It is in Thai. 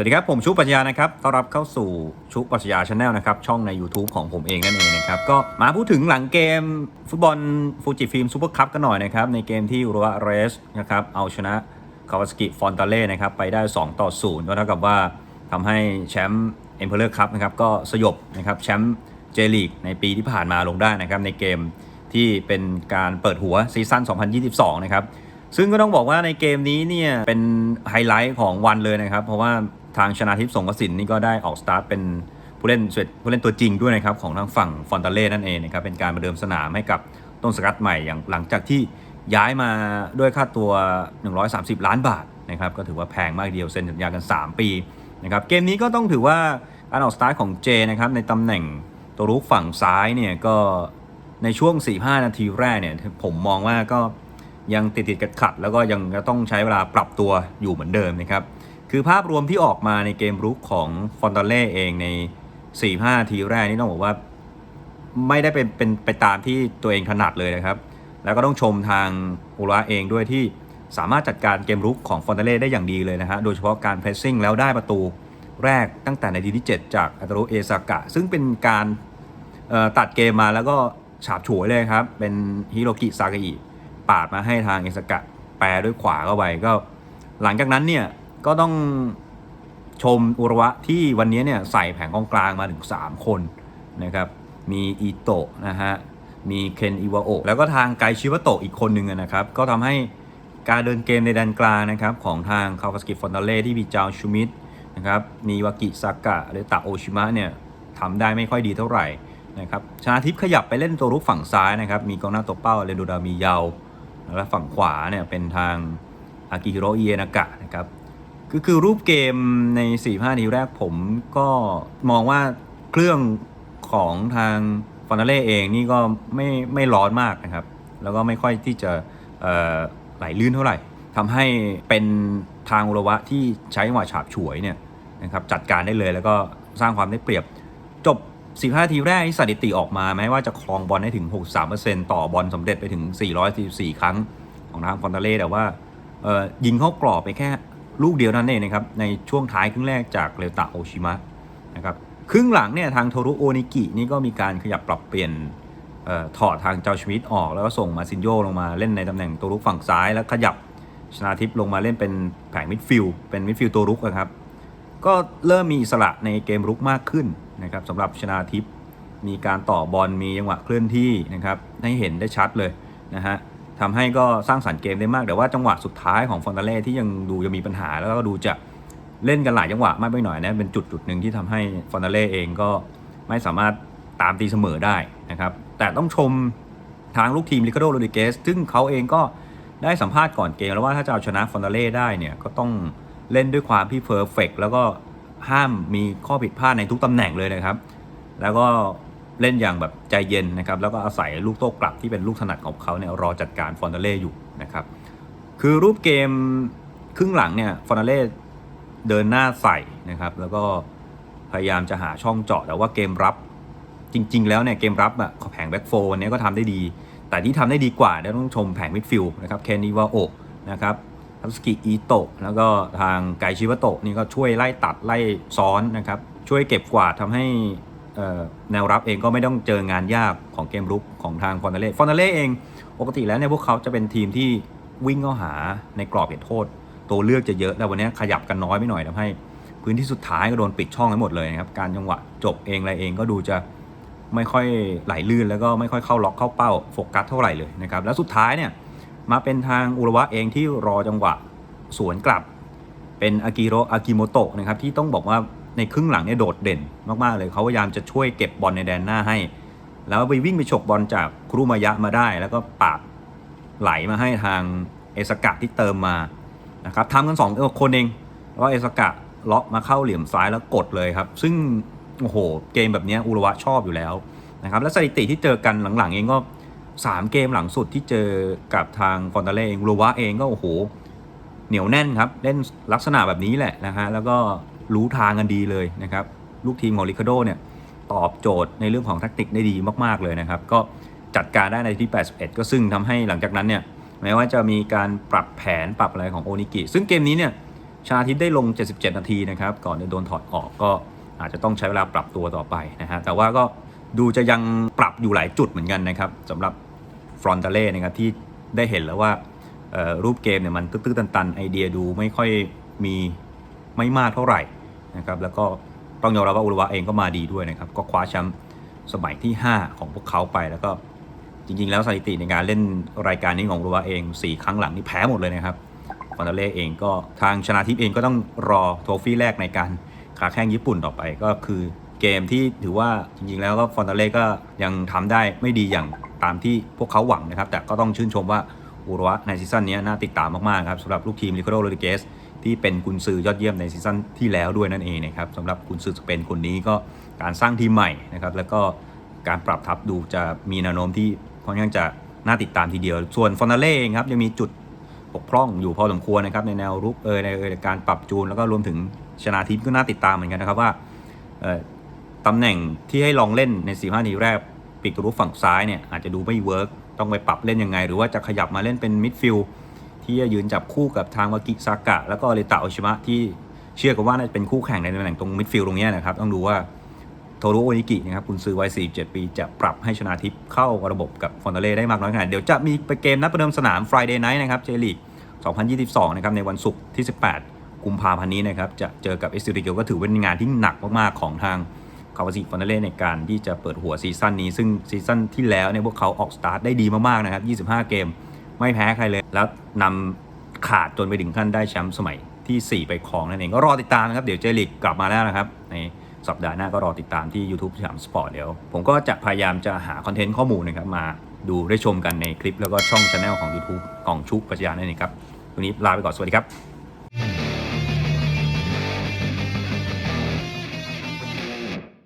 วัสดีครับ ผมชุปัญญานะครับต้อนรับเข้าสู่ชุปัญญาชาแนลนะครับ ช่องใน YouTube ของผมเองนั่นเองนะครับ ก็มาพูดถึงหลังเกมฟุตบอลฟูจิฟิล์มซูเปอร์คัพกันหน่อยนะครับ ในเกมที่อุรุวะเรสนะครับเอาชนะคาวาสกิฟอนตาเล่นะครับไปได้ 2 ต่อ 0 ก็เท่ากับว่าทำให้แชมป์เอ็มเพลเลอร์คัพนะครับก็สยบนะครับแชมป์เจลีกในปีที่ผ่านมาลงได้นะครับในเกมที่เป็นการเปิดหัวซีซั่น 2022 นะครับซึ่งก็ต้องบอกว่าในเกมนี้เนี่ยเป็นไฮไลท์ของวันเลยนะครับ เพราะว่า ทางชนาทิพย์สงกสินนี่ก็ได้ออกสตาร์ทเป็นผู้เล่นเสร็จผู้เล่นตัวจริงด้วยนะครับของทางฝั่งฟอนตาเล่นั่นเองนะครับเป็นการประเดิมสนามให้กับต้นสกัดใหม่อย่างหลังจากที่ย้ายมาด้วยค่าตัว 130 ล้านบาทนะครับก็ถือว่าแพงมากเดียวเซ็นสัญญากัน 3 ปีนะครับเกมนี้ก็ต้องถือว่าการออกสตาร์ทของเจนะครับในตำแหน่งตัวรุกฝั่งซ้ายเนี่ยก็ในช่วง 4-5 นาทีแรกเนี่ยผมมองว่าก็ยังติดติดขัดขัดแล้วก็ยังจะต้องใช้เวลาปรับตัวอยู่เหมือนเดิมนะครับ คือภาพรวมที่ออกมาในเกมรุกของฟอนตาเล่เองใน 4-5 ทีแรกนี่ต้องบอกว่าไม่ได้เป็นเป็นไปตามที่ตัวเองถนัดเลยนะครับ แล้วก็ต้องชมทางอุระเองด้วยที่สามารถจัดการเกมรุกของฟอนตาเล่ได้อย่างดีเลยนะฮะ โดยเฉพาะการเพรสซิ่งแล้วได้ประตูแรกตั้งแต่ในทีที่ 7 จากอัตโรเอซากะ ซึ่งเป็นการตัดเกมมาแล้วก็ฉาบฉวยเลยครับ เป็นฮิโรกิซากาอิปาดมาให้ทางเอสกะแปรด้วยขวาเข้าไปก็ หลังจากนั้นเนี่ย ก็ต้องชมอุระวะที่วันนี้เนี่ยใส่แผงกองกลางมาถึง 3 คนนะครับ มีอีโตะนะฮะ มีเคนอิวาโอแล้วก็ทางไกชิวะโตะอีกคนหนึ่งนะครับ ก็ทำให้การเดินเกมในแดนกลางนะครับ ของทางคาวาสกิฟอนตาเล่ที่มีจาวชูมิดนะครับมีวากิซากะหรือตะโอชิมะเนี่ยทำได้ไม่ค่อยดีเท่าไหร่นะครับชนาทิพย์ขยับไปเล่นตัวรุกฝั่งซ้ายนะครับ มีกองหน้าตัวเป้าเรนโดดามีเยา แล้วฝั่งขวาเนี่ยเป็นทางอากิฮิโรอิเอนากะนะครับ คือคือรูปเกมใน 4 5ทีแรกผมก็มองว่าเครื่องของทางฟอนาเล่เองนี่ก็ไม่ไม่ร้อนมากนะครับ แล้วก็ไม่ค่อยที่จะไหลลื่นเท่าไหร่ทำให้เป็นทางอุระวะที่ใช้จังหวะฉาบฉวยเนี่ยนะครับจัดการได้เลยแล้วก็สร้างความได้เปรียบ จบ 15 ทีแรกที่สถิติออกมาแม้ว่าจะครองบอลได้ถึง 63%ต่อบอลสำเร็จไปถึง 444 ครั้งของทางฟอนตาเล่แต่ว่ายิงเข้ากรอบไปแค่ ลูกเดียวนั่นเองนะครับในช่วงท้ายครึ่งแรกจากเรตะโอชิมะนะครับครึ่งหลังเนี่ยทางโทรุโอนิกินี่ก็มีการขยับปรับเปลี่ยนเออถอดทางเจ้าชมิดออก แล้วก็ส่งมาซินโยลงมาเล่นในตำแหน่งตัวรุกฝั่งซ้าย แล้วขยับชนาทิพย์ลงมาเล่นเป็นแผงมิดฟิลด์เป็นมิดฟิลด์ตัวรุกนะครับก็เริ่มมีอิสระในเกมรุกมากขึ้นนะครับสำหรับชนาทิพย์มีการต่อบอลมีจังหวะเคลื่อนที่นะครับให้เห็นได้ชัดเลยนะฮะ ทำให้ก็สร้างสรรค์เกมได้มาก แต่ว่าจังหวะสุดท้ายของฟอนตาเล่ที่ยังดูจะมีปัญหา แล้วก็ดูจะเล่นกันหลายจังหวะมากไปหน่อยนะเป็นจุดจุดหนึ่งที่ทำให้ฟอนตาเล่เองก็ไม่สามารถตามตีเสมอได้นะครับแต่ต้องชมทางลูกทีมลิคาโดโรดิเกสซึ่งเขาเองก็ได้สัมภาษณ์ก่อนเกมแล้วว่าถ้าจะเอาชนะฟอนตาเล่ได้เนี่ยก็ต้องเล่นด้วยความที่เพอร์เฟกแล้วก็ห้ามมีข้อผิดพลาดในทุกตำแหน่งเลยนะครับ แล้วก็ เล่นอย่างแบบใจเย็นนะครับแล้วก็อาศัยลูกโต้กลับที่เป็นลูกถนัดของเขาเนี่ยรอจัดการฟอนเตเล่อยู่นะครับคือรูปเกมครึ่งหลังเนี่ยฟอนเตเล่เดินหน้าใส่นะครับแล้วก็พยายามจะหาช่องเจาะแต่ว่าเกมรับจริง ๆ แล้วเนี่ยเกมรับอะแผงแบ็กโฟวันนี้ก็ทำได้ดี แต่ที่ทำได้ดีกว่าเนี่ยต้องชมแผงมิดฟิลด์นะครับเคนนิวาโอนะครับทัสกิอีโตะแล้วก็ทางไกชิวะโตะนี่ก็ช่วยไล่ตัดไล่ซ้อนนะครับช่วยเก็บกวาดทำให้ แนวรับเองก็ไม่ต้องเจองานยากของเกมรุกของทางฟอนเตเล่ฟอนเตเล่เองปกติแล้วเนี่ยพวกเขาจะเป็นทีมที่วิ่งเข้าหาในกรอบเขตโทษ ตัวเลือกจะเยอะแต่วันนี้ขยับกันน้อยไปหน่อยทำให้ พื้นที่สุดท้ายก็โดนปิดช่องไปหมดเลยนะครับการจังหวะจบเองอะไรเองก็ดูจะไม่ค่อยไหลลื่นแล้วก็ไม่ค่อยเข้าล็อกเข้าเป้าโฟกัสเท่าไหร่เลยนะครับแล้วสุดท้ายเนี่ยมาเป็นทางอุระวะเองที่รอจังหวะสวนกลับ เป็นอากิโรอากิโมโตะนะครับที่ต้องบอกว่า ในครึ่งหลังเนี่ยโดดเด่นมากๆเลยเขาพยายามจะช่วยเก็บบอลในแดนหน้าให้ แล้วไปวิ่งไปฉกบอลจากครุมายะมาได้ แล้วก็ปาดไหลมาให้ทางเอสกะที่เติมมานะครับทำกันสองคนเองแล้วเอสกะเลาะมาเข้าเหลี่ยมซ้ายแล้วกดเลยครับ ซึ่งโอ้โหเกมแบบนี้อุระวะชอบอยู่แล้วนะครับและสถิติที่เจอกันหลังๆ เองก็ 3 เกมหลังสุดที่เจอกับทางฟอนตาเล่เองอุระวะเองก็โอ้โหเหนียวแน่นครับ เล่นลักษณะแบบนี้แหละนะฮะแล้วก็ รู้ทางกันดีเลยนะครับ ลูกทีมของลิคาโดเนี่ยตอบโจทย์ในเรื่องของแทคติกได้ดีมาก ๆ เลยนะครับ ก็จัดการได้ในที่ 81 ก็ซึ่งทำให้หลังจากนั้นเนี่ยแม้ว่าจะมีการปรับแผนปรับอะไรของโอนิกิ ซึ่งเกมนี้เนี่ยชาทิตได้ลง 77 นาทีนะครับก่อนจะโดนถอดออกก็อาจจะต้องใช้เวลาปรับตัวต่อไปนะฮะแต่ว่าก็ดูจะยังปรับอยู่หลายจุดเหมือนกันนะครับสำหรับฟรอนตาเล่นะครับที่ได้เห็นแล้วว่ารูปเกมเนี่ยมันตื้อๆตันๆ ไอเดียดูไม่ค่อยมีไม่มากเท่าไหร่ นะครับแล้วก็ต้องยอมรับว่าอุรุวะเองก็มาดีด้วยนะครับก็คว้าแชมป์สมัยที่ 5 ของพวกเขาไปแล้วก็จริงๆ แล้วสถิติในการเล่นรายการนี้ของอุรุวะเอง 4 ครั้งหลังนี่แพ้หมดเลยนะครับฟอนตเล่เองก็ทางชนาทิพย์เองก็ต้องรอโทฟี่แรกในการขาแข้งญี่ปุ่นต่อไปก็คือเกมที่ถือว่าจริงๆ แล้วก็ฟอนตเล่ก็ยังทำได้ไม่ดีอย่างตามที่พวกเขาหวังนะครับ แต่ก็ต้องชื่นชมว่าอุรุวะในซีซั่นนี้น่าติดตามมากๆครับสำหรับลูกทีมริคโดโรดิเกส ที่เป็นกุนซือยอดเยี่ยมในซีซั่นที่แล้วด้วยนั่นเองนะครับสำหรับกุนซือสเปนคนนี้ก็การสร้างทีมใหม่นะครับแล้วก็การปรับทัพดูจะมีแนวโน้มที่ค่อนข้างจะน่าติดตามทีเดียว ส่วนฟอนาเล่เองครับยังมีจุดบกพร่องอยู่พอสมควรนะครับในแนวรุกเออในการปรับจูนแล้วก็รวมถึงชนาทิพย์ก็น่าติดตามเหมือนกันนะครับว่าตำแหน่งที่ให้ลองเล่นใน 4 5ทีแรกปีกรุกฝั่งซ้ายเนี่ยอาจจะดูไม่เวิร์กต้องไปปรับเล่นยังไง หรือว่าจะขยับมาเล่นเป็นมิดฟิลด์ ที่จะยืนจับคู่กับทางวากิซากะ แล้วก็เรตาโอชิมะที่เชื่อกันว่าน่าจะเป็นคู่แข่งในตำแหน่งตรงมิดฟิลด์ตรงนี้นะครับ ต้องดูว่าโทโรโอนิกินะครับคุณซื้อไว้47 ปี จะปรับให้ชนาทิพย์เข้าระบบกับฟอนเตเล่ได้มากน้อยขนาดไหนเดี๋ยวจะมีไปเกมนัดประเดิมสนาม Friday Night นะครับเจลีก2022 นะครับในวันศุกร์ที่ 18 กุมภาพันธ์นี้นะครับจะเจอกับเอสติริเกลก็ถือเป็นงานที่หนักมากๆของทางคาวาซิฟอนเตเล่ในการที่จะเปิดหัวซีซั่นนี้ ซึ่งซีซั่นที่แล้วเนี่ยพวกเขาออกสตาร์ทได้ดีมากๆนะครับ 25 เกม ไม่แพ้ใครเลย แล้วนำขาดจนไปถึงขั้นได้แชมป์สมัยที่ 4 ไปครองนั่นเองก็รอติดตามนะครับ เดี๋ยวเจลิกกลับมาแล้วนะครับ ในสัปดาห์หน้าก็รอติดตามที่ YouTube สยามสปอร์ตเดี๋ยว ผมก็จะพยายามจะหาคอนเทนต์ข้อมูลนะครับมาดูได้ชมกันในคลิปแล้วก็ช่องช anel ของ YouTube ของชุกปัจจยานั่นเองครับวันนี้ลาไปก่อนสวัสดีครับ